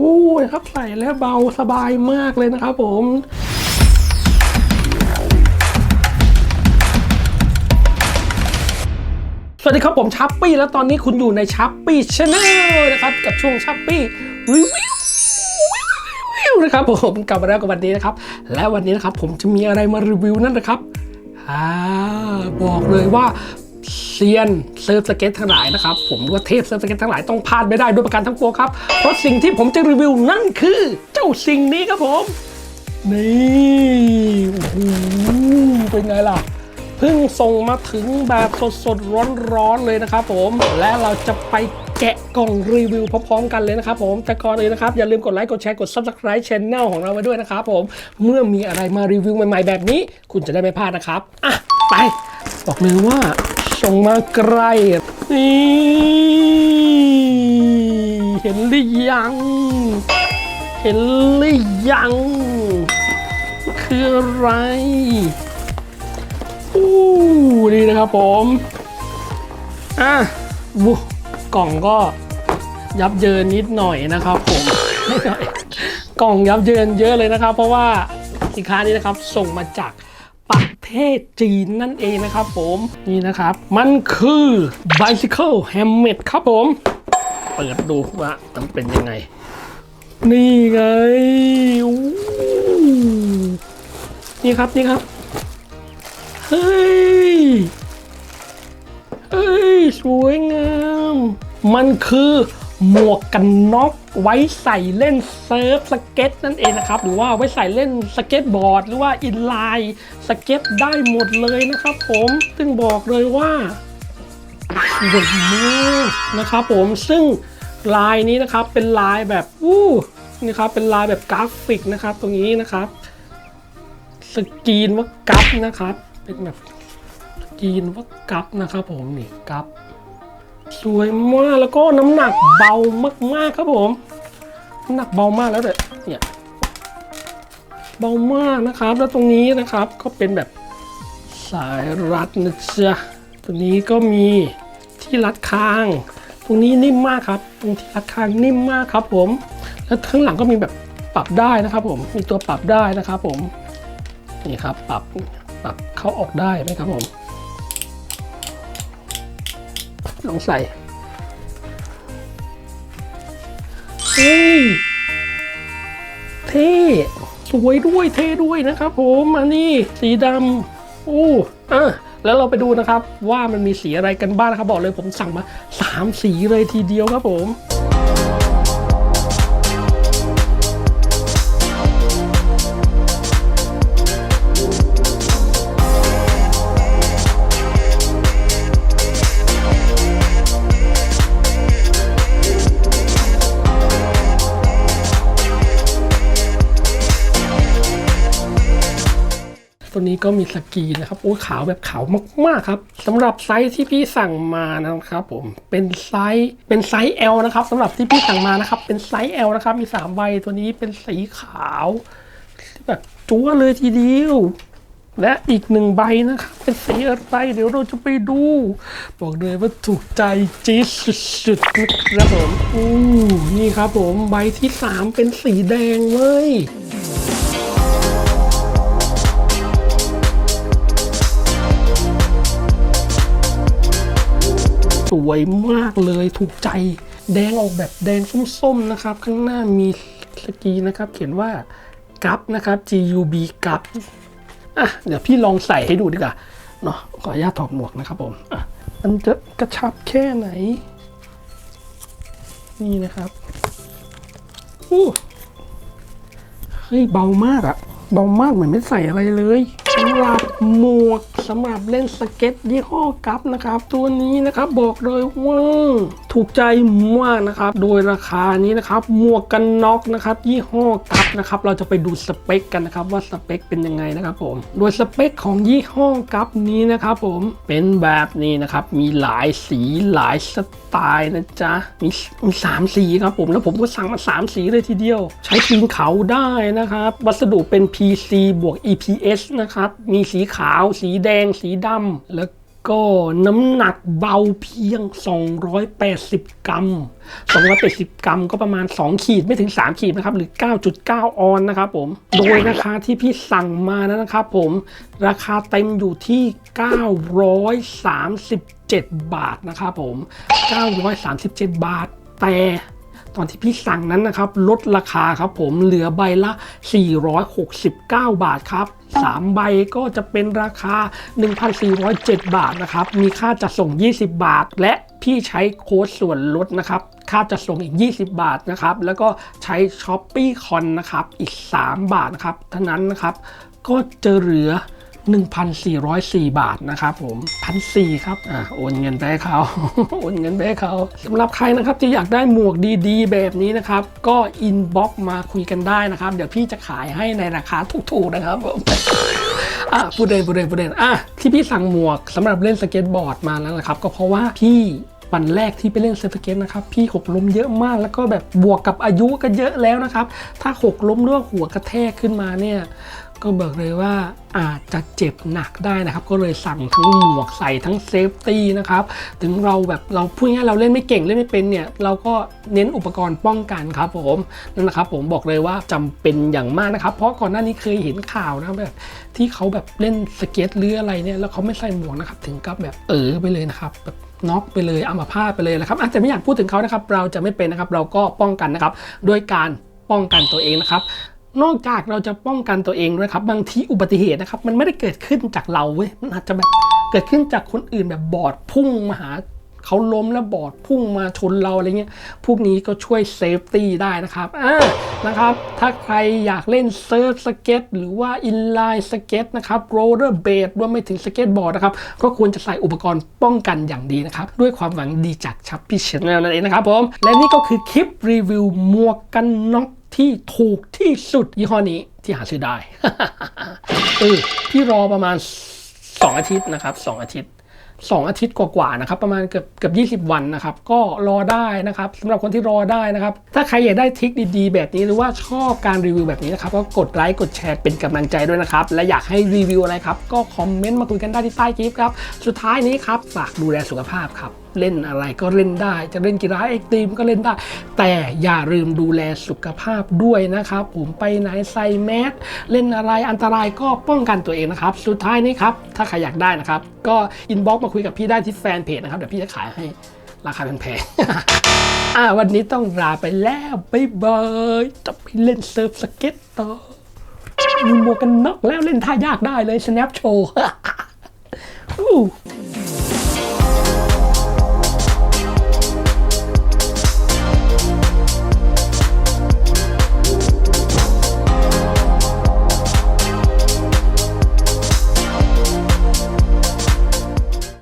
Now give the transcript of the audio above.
อู้ยครับใส่แล้วเบาสบายมากเลยนะครับผมสวัสดีครับผมชัปปี้แล้วตอนนี้คุณอยู่ในชัปปี้ชาแนลนะครับกับช่วงชัปปี้รีวิวรีวิวนะครับผมกลับมาแล้วกับวันนี้นะครับ และวันนี้นะครับผมจะมีอะไรมารีวิวนั่นนะครับอ่าบอกเลยว่า ซียนเซิร์ฟสเก็ตทั้งหลายนะครับ ผมว่าเทพเซิร์ฟสเก็ตทั้งหลายต้องพลาดไม่ได้ด้วยประการทั้งปวงครับ เพราะสิ่งที่ผมจะรีวิวนั่นคือเจ้าสิ่งนี้ครับผม นี่โอ้โหเป็นไงล่ะเพิ่งส่งมาถึงแบบสดๆร้อนๆเลยนะครับผมและเราจะไปแกะกล่องรีวิวพร้อมๆกันเลยนะครับผมแต่ก่อนเลยนะครับ อย่าลืมกดไลค์กดแชร์กด Subscribe Channel ของเราไว้ด้วยนะครับผมเมื่อมีอะไรมารีวิวใหม่ๆแบบนี้ คุณจะได้ไม่พลาดนะครับ อะ ไป บอกเลยว่า ส่งมาไกลนี่เห็นหรือยัง เห็นหรือยัง คืออะไรอู้นี่นะครับผมอะบุกล่องก็ยับเยินนิดหน่อยนะครับผมนิดหน่อยกล่องยับเยินเยอะเลยนะครับ เพราะว่าสินค้านี้นะครับส่งมาจาก เทศจีนนั่นเองนะครับผมนี่นะครับ มันคือ bicycle helmet ครับผม เปิดดูว่ามันเป็นยังไง นี่ไง นี่ครับนี่ครับ เฮ้ย เฮ้ย สวยงาม มันคือ หมวกกันน็อกไว้ใส่เล่นเซิร์ฟสเก็ตนั่นเองนะครับ หรือว่าไว้ใส่เล่นสเก็ตบอร์ด หรือว่าอินไลน์สเก็ตได้หมดเลยนะครับผมซึ่งบอกเลยว่าสวยมากนะครับผมซึ่งลายนี้นะครับเป็นลายแบบอู้นี่ครับเป็นลายแบบกราฟิกนะครับ ตรงนี้นะครับสกรีนว่ากัฟนะครับ เป็นแบบสกรีนว่ากัฟนะครับผมนี่กัฟ สวยมากแล้วก็น้ำหนักเบามากๆครับผมน้ำหนักเบามากแล้วเด็เนี่ยเบามากนะครับ แล้วตรงนี้นะครับก็เป็นแบบสายรัดนะจ๊ะตัวนี้ก็มีที่รัดคาง ตรงนี้นิ่มมากครับ ตรงที่รัดคางนิ่มมากครับผม แล้วข้างหลังก็มีแบบปรับได้นะครับผมมีตัวปรับได้นะครับผมนี่ครับปรับปรับเข้าออกได้ไหมครับผม ลองใส่เฮ้ยเท่สวยด้วยเท่ด้วยนะครับผมอันนี้สีดำโอ้อะแล้วเราไปดูนะครับว่ามันมีสีอะไรกันบ้างนะครับ บอกเลยผมสั่งมา 3 สีเลยทีเดียวครับผม ตัวนี้ก็มีสกีนะครับโอ้ขาวแบบขาวมากๆครับสำหรับไซส์ที่พี่สั่งมานะครับผมเป็นไซส์เป็นไซส์ L นะครับสำหรับที่พี่สั่งมานะครับเป็นไซส์ L นะครับมี3ใบตัวนี้เป็นสีขาวที่แบบจั๊วเลยทีเดียวและอีกหนึ่งใบนะครับเป็นสีอะไรเดี๋ยวเราจะไปดู บอกเลยว่าถูกใจจี๊ดสุดๆนะครับผมอู้นี่ครับผมใบที่ 3 เป็นสีแดงเลย วยมากเลยถูกใจ แดงออกแบบแดงส้มๆนะครับ ข้างหน้ามีสกีนะครับ เขียนว่ากัปนะครับ G U B กัปอะเดี๋ยวพี่ลองใส่ให้ดูดีกว่าเนาะขออนุญาตถอดหมวกนะครับผมอะมันจะกระชับแค่ไหน นี่นะครับอู้เฮ้ยเบามากอะเบามากเหมือนไม่ใส่อะไรเลยสำหรับหมวกสำหรับเล่นสเก็ตยี่ห้อกัฟนะครับ ตัวนี้นะครับบอกเลยว่าถูกใจมากนะครับ โดยราคานี้นะครับหมวกกันน็อกนะครับ ยี่ห้อกัฟนะครับ เราจะไปดูสเปคกันนะครับ ว่าสเปคเป็นยังไงนะครับผม โดยสเปคของยี่ห้อกัฟนี้นะครับ ผมเป็นแบบนี้นะครับมีหลายสีหลายสไตล์นะจ๊ะมีมีสามสีครับผมแล้วผมก็สั่งมาสามสีเลยทีเดียว ใช้ปีนเขาได้นะครับ วัสดุเป็น PC บวก EPS นะครับมีสีขาว สีแดง สีดำแล้วก็น้ำหนักเบาเพียง 280 กรัม 280 กรัมก็ประมาณ 2 ขีดไม่ถึง 3 ขีดนะครับ หรือ 9.9 ออนนะครับผม โดยราคาที่พี่สั่งมานะนะครับผม ราคาเต็มอยู่ที่ 937 บาทนะครับผม 937 บาท แต่ ตอนที่พี่สั่งนั้นนะครับ ลดราคาครับผมเหลือใบละ 469 บาทครับ 3 ใบก็จะเป็นราคา 1,407 บาทนะครับ มีค่าจัดส่ง 20 บาท และพี่ใช้โค้ดส่วนลดนะครับค่าจัดส่งอีก 20 บาทนะครับ แล้วก็ใช้ s h o p e e คอนนะครับ อีก 3 บาทนะครับเท่านั้นนะครับ ก็จะเหลือ 1,404 บาทนะครับผมพันสี่ครับอ่าโอนเงินไปให้เขา โอนเงินไปให้เขาสำหรับใครนะครับที่อยากได้หมวกดีๆ แบบนี้นะครับก็อินบ็อกมาคุยกันได้นะครับ เดี๋ยวพี่จะขายให้ในราคาถูกๆนะครับผมอะพูดเล่นพูดเล่นพูดเล่นอะที่พี่สั่งหมวกสำหรับเล่นสเก็ตบอร์ดมาแล้วนะครับ ก็เพราะว่าพี่วันแรกที่ไปเล่นเซิร์ฟสเก็ตนะครับพี่หกล้มเยอะมากแล้วก็แบบบวกกับอายุก็เยอะแล้วนะครับ ถ้าหกล้มด้วยหัวกระแทกขึ้นมาเนี่ย ก็บอกเลยว่าอาจจะเจ็บหนักได้นะครับ ก็เลยสั่งทั้งหมวกใส่ทั้งเซฟตี้นะครับ ถึงเราแบบเราพูดง่ายเราเล่นไม่เก่งเล่นไม่เป็นเนี่ย เราก็เน้นอุปกรณ์ป้องกันครับผมนั่นนะครับ ผมบอกเลยว่าจำเป็นอย่างมากนะครับ เพราะก่อนหน้านี้เคยเห็นข่าวนะแบบที่เขาแบบเล่นสเก็ตหรืออะไรเนี่ยแล้วเขาไม่ใส่หมวกนะครับ ถึงกับแบบเออไปเลยนะครับแบบน็อกไปเลยอัมาพาตไปเลยนะครับอาจจะไม่อยากพูดถึงเขานะครับ เราจะไม่เป็นนะครับ เราก็ป้องกันนะครับ ด้วยการป้องกันตัวเองนะครับ นอกจากเราจะป้องกันตัวเองด้วยครับ บางทีอุบัติเหตุนะครับ มันไม่ได้เกิดขึ้นจากเราเว้ยมันอาจจะแบบเกิดขึ้นจากคนอื่นแบบบอดพุ่งมาหาเขาล้มแล้วบอดพุ่งมาชนเราอะไรเงี้ย พวกนี้ก็ช่วยเซฟตี้ได้นะครับ อ่า นะครับ ถ้าใครอยากเล่นเซิร์ฟสเก็ตหรือว่าอินไลน์สเก็ตนะครับ โรลเลอร์เบดรวมไปถึงสเก็ตบอร์ดนะครับ ก็ควรจะใส่อุปกรณ์ป้องกันอย่างดีนะครับ ด้วยความหวังดีจากชัปปี้ชแนลนั่นเองนะครับผม และนี่ก็คือคลิปรีวิวหมวกกันน็อก ที่ถูกที่สุดยี่ห้อนี้ที่หาซื้อได้เออพี่รอประมาณ 2 อาทิตย์นะครับ 2 อาทิตย์ 2 อาทิตย์กว่าๆนะครับ ประมาณเกือบเกือบ20 วันนะครับ ก็รอได้นะครับสำหรับคนที่รอได้นะครับ ถ้าใครอยากได้ทริคดีๆ แบบนี้หรือว่าชอบการรีวิวแบบนี้นะครับ ก็กดไลค์กดแชร์เป็นกำลังใจด้วยนะครับ และอยากให้รีวิวอะไรครับ ก็คอมเมนต์มาคุยกันได้ที่ใต้คลิปครับ สุดท้ายนี้ครับฝากดูแลสุขภาพครับ เล่นอะไรก็เล่นได้ จะเล่นกีฬาเอ็กตรีมก็เล่นได้ แต่อย่าลืมดูแลสุขภาพด้วยนะครับ ผมไปไหนใส่แมสเล่นอะไรอันตรายก็ป้องกันตัวเองนะครับ สุดท้ายนี้ครับถ้าใครอยากได้นะครับ ก็อินบ็อกมาคุยกับพี่ได้ที่แฟนเพจนะครับ เดี๋ยวพี่จะขายให้ราคาแพงๆอ่าวันนี้ต้องลาไปแล้วบ๊ายบายจะไปเล่นเซิร์ฟสเก็ตต่อมีหมวกกันน็อกแล้วเล่นท่ายากได้เลย snap show อู้